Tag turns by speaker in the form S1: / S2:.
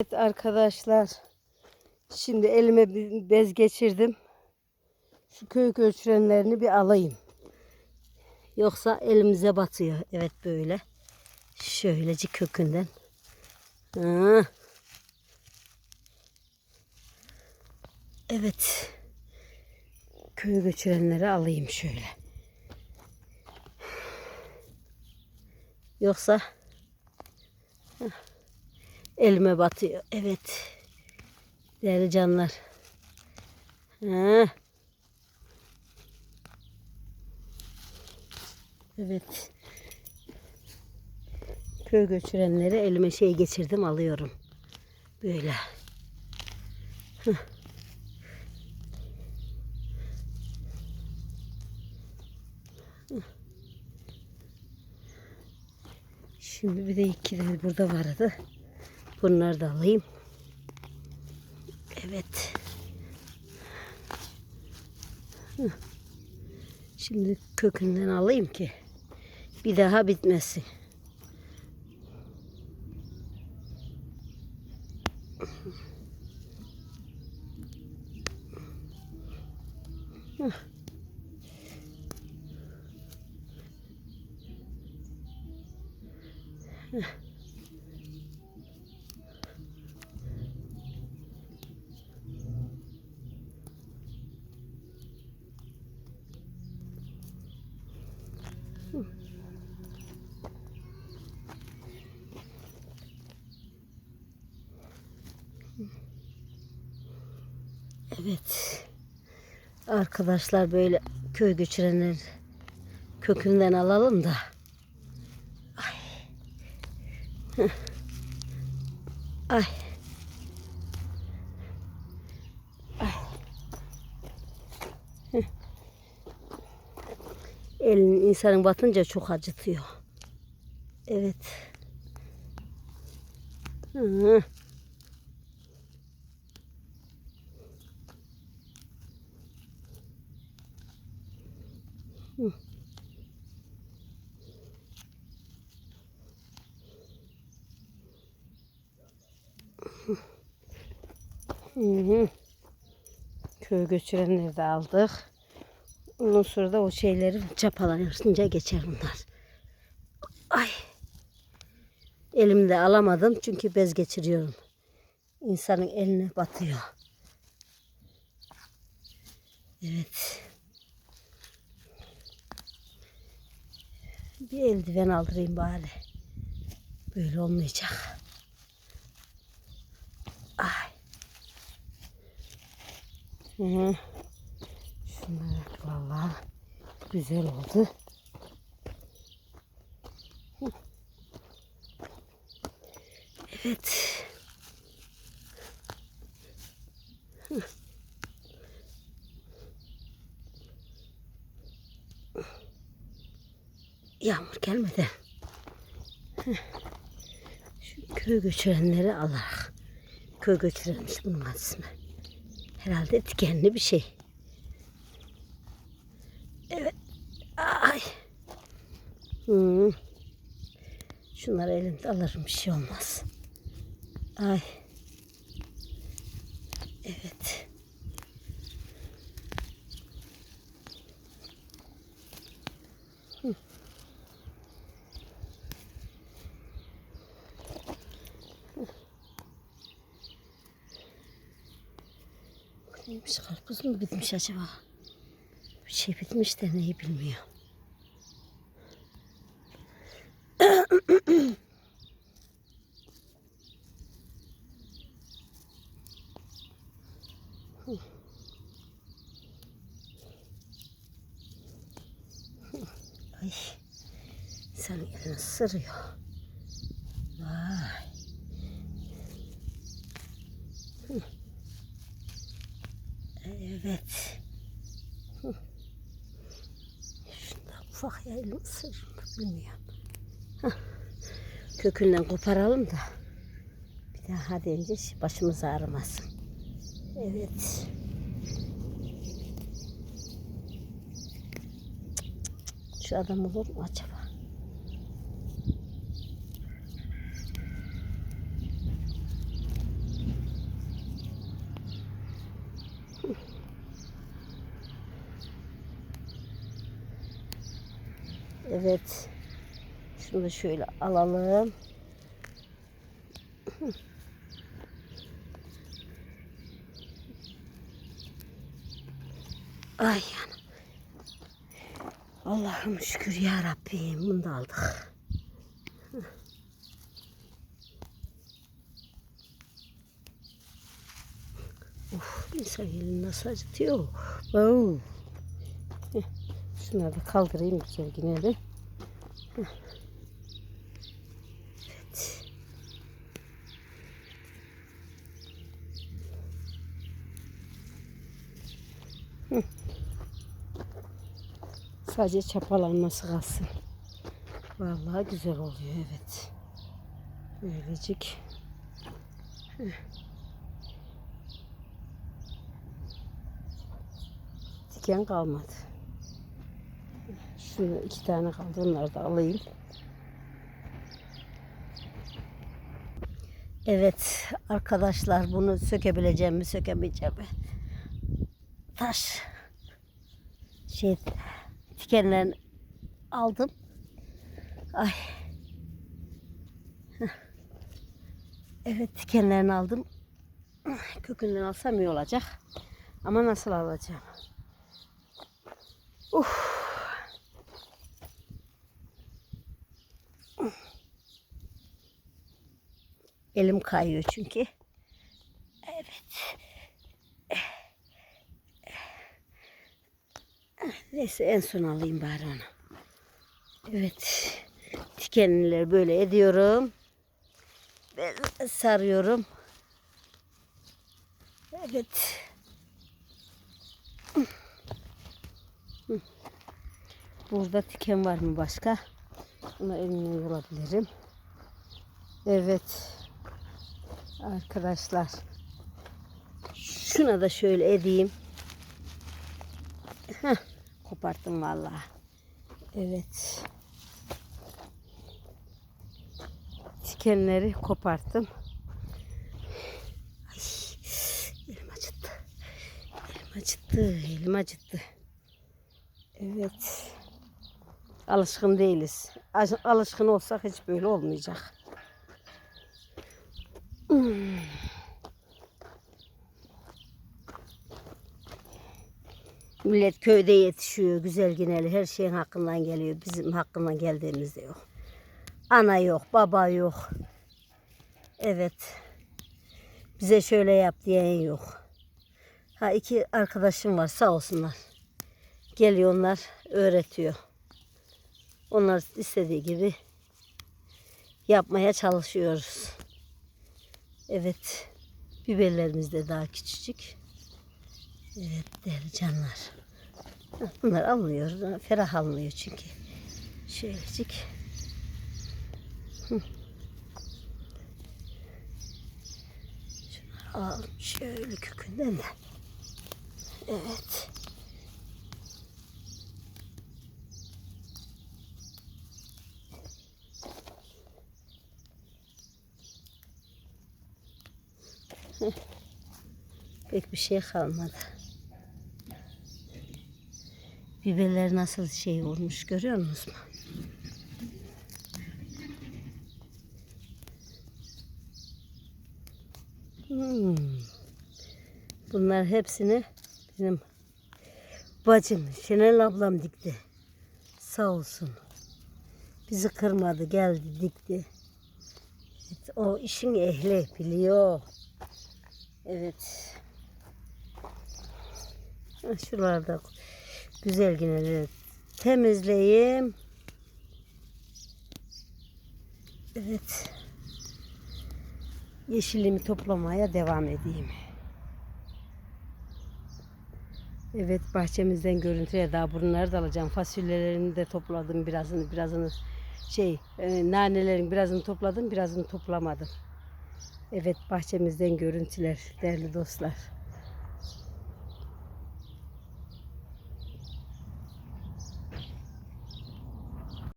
S1: Evet arkadaşlar. Şimdi elime bir bez geçirdim. Şu köy göçürenlerini bir alayım. Yoksa elimize batıyor. Evet böyle. Şöylece kökünden. Ha. Evet. Köy göçürenleri alayım şöyle. Yoksa elime batıyor. Evet. Değerli canlar. Ha. Evet. Köy göçürenleri elime şey geçirdim alıyorum. Böyle. Şimdi bir de iki tane burada vardı. Bunları da alayım. Evet. Şimdi kökünden alayım ki bir daha bitmesin. Hıh. Evet. Arkadaşlar böyle köy göçürenler kökünden alalım da. Ay. Ay. Ay. Elin insanın batınca çok acıtıyor. Evet. Hı. Hı hı. Köy göçürenleri de aldık. Ondan sonra da o şeyleri çapalayınca geçer bunlar. Ay. Elimde alamadım çünkü bez geçiriyorum. İnsanın eline batıyor. Evet. Bir eldiven aldırayım bari. Böyle olmayacak. Ay. Hı. Şunlar vallahi güzel oldu. Hı. Evet. Yağmur gelmeden şu köy göçürenleri alak. Köy göçürenmiş bunun ismi. Herhalde dikenli bir şey. Evet. Ay. Hmm. Şunları elimde alırım bir şey olmaz. Ay. Evet. Neymiş karpuz mu bitmiş acaba? Bir şey bitmiş de neyi bilmiyor. Ay. Sen elini ısırıyor. Vay. Hı. Evet. Şunda ufak ya elimi ısırır mı bilmiyorum. Kökünden koparalım da bir daha deyince başımız ağrımasın. Evet. Şu adam olur mu acaba? Evet. Şunu da şöyle alalım. Ay yanım. Allah'ım şükür ya Rabbim. Bunu da aldık. Uf, insan elini nasıl acıtıyor. Heh, Şunları da kaldırayım güzel yine de. Evet. Hı. Sadece çapalanması kalsın. Vallahi güzel oluyor evet. Böylecik. Diken kalmadı. Şunu iki tane kaldı. Onları da alayım. Evet arkadaşlar bunu sökebileceğim mi sökemeyeceğim mi? Taş şey dikenlerini aldım. Ay. Evet dikenlerini aldım. Kökünden alsam iyi olacak. Ama nasıl alacağım? Uf. Elim kayıyor çünkü. Evet. Neyse en son alayım bari onu. Evet. Dikenlileri böyle ediyorum. Sarıyorum. Evet. Burada diken var mı başka? Bunu elimle yolabilirim. Evet. Arkadaşlar. Şuna da şöyle edeyim. Heh, koparttım vallahi. Evet. Dikenleri koparttım. Ay, elim acıttı. Elim acıttı. Elim acıttı. Evet. Alışkın değiliz. Al- Alışkın olsak hiç böyle olmayacak. Millet köyde yetişiyor, güzel gineli, her şeyin hakkından geliyor. Bizim hakkından geldiğimizde yok. Ana yok, baba yok. Evet. Bize şöyle yap diyen yok. Ha iki arkadaşım var sağ olsunlar. Geliyor onlar öğretiyor. Onlar istediği gibi yapmaya çalışıyoruz. Evet. Biberlerimiz de daha küçücük. Evet değerli canlar. Bunlar alınıyor. Ferah alınıyor çünkü. Şöylecik. Şunları alalım şöyle kökünden de. Evet. Pek bir şey kalmadı. Biberler nasıl şey olmuş görüyor musunuz? Hmm. Bunlar hepsini bizim bacım Şenel ablam dikti. Sağ olsun. Bizi kırmadı geldi dikti. O işin ehli biliyor. Evet. Şuralarda güzel yine temizleyeyim. Evet. Yeşilliğimi toplamaya devam edeyim. Evet bahçemizden görüntüye daha bunları da alacağım. Fasulyelerini de topladım birazını birazını şey e, nanelerin birazını topladım birazını toplamadım. Evet bahçemizden görüntüler değerli dostlar.